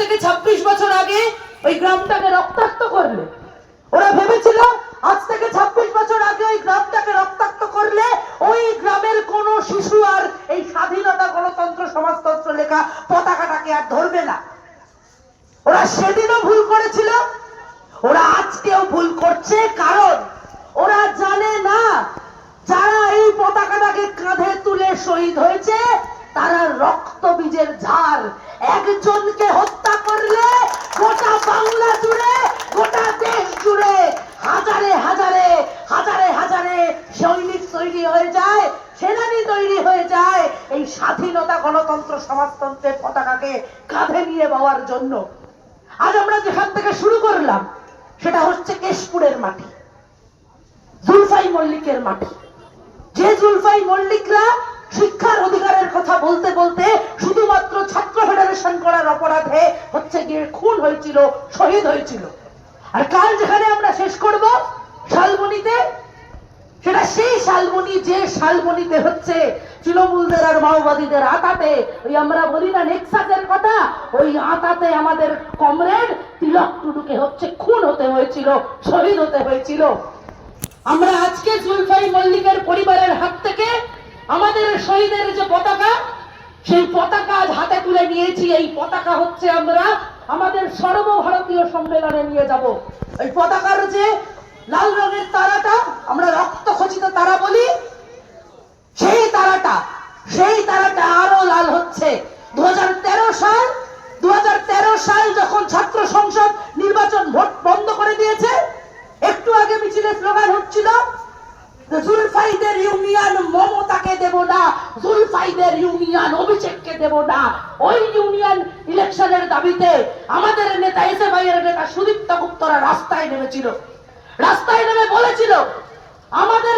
থেকে ২৬ বছর আগে ওই গ্রামটাকে রক্তাক্ত করলে। ওরা ভেবেছিল, আজ থেকে ২৬ বছর আগে ওই গ্রামটাকে রক্তাক্ত করলে ওই গ্রামের কোন শিশু আর এই স্বাধীনতা গণতন্ত্র সমাজতন্ত্র লেখা পতাকাটাকে আর ধরবে না। ওরা সেদিনও ভুল করেছিল। ওরা আজকেও ভুল করছে। কারণ ওরা জানে না, যারা এই পতাকাটাকে কাঁধে তুলে শহীদ হয়েছে, তারা রক্ত বীজের ঝাড়। একজনকে সেনানি তৈরি হয়ে যায়। এই স্বাধীনতা গণতন্ত্র সমাজতন্ত্রের পতাকাকে কাঁধে নিয়ে পাওয়ার জন্য। আজ আমরা যেখান থেকে শুরু করলাম, সেটা হচ্ছে কেশপুরের মাটি, জুলফাই মল্লিকের মাটি। যে জুলফাই মল্লিকরা শিক্ষার অধিকারের কথা বলতে বলতে শুধুমাত্র ছাত্র ফেডারেশন করার অপরাধে হচ্ছে গিয়ে খুন হয়েছিল, শহীদ হয়েছিল। আর কাল যেখানে আমরা শেষ করব, শালবনিতে শালবনি, যে শালবনিতে হচ্ছে তৃণমূলদের আর মাওবাদীদের আতাতে, ওই আমরা বলি না নেক্সাসের কথা, ওই আতাতে আমাদের কমরেড তিলক টুডুকে হচ্ছে খুন হতে হয়েছিল, শহীদ হতে হয়েছিল। আমরা আজকে জুলফাই মল্লিকের পরিবারের হাত থেকে আমাদের শহীদের যে পতাকা, সেই পতাকা আজ হাতে তুলে নিয়েছি। এই পতাকা হচ্ছে আমরা আমাদের সর্বভারতীয় সম্মেলনে নিয়ে যাব। এই পতাকার যে লাল রঙের খচিত তারা বলি, সেই তারাটা সেই তারাটা আরও লাল হচ্ছে। দু সাল দু সাল যখন ছাত্র সংসদ নির্বাচন ভোট বন্ধ করে দিয়েছে, একটু আগে মিছিলে স্লোগান হচ্ছিল, জুলফাইদের ইউনিয়ন মমতাকে দেব না, জুলফাইদের ইউনিয়ন অভিষেককে দেব না। ওই ইউনিয়ন ইলেকশনের দাবিতে আমাদের নেতা এসে ভাইয়ের নেতা সুদীপ্ত গুপ্তরা রাস্তায় নেমেছিল। রাস্তায় নেমে বলেছিল, আমাদের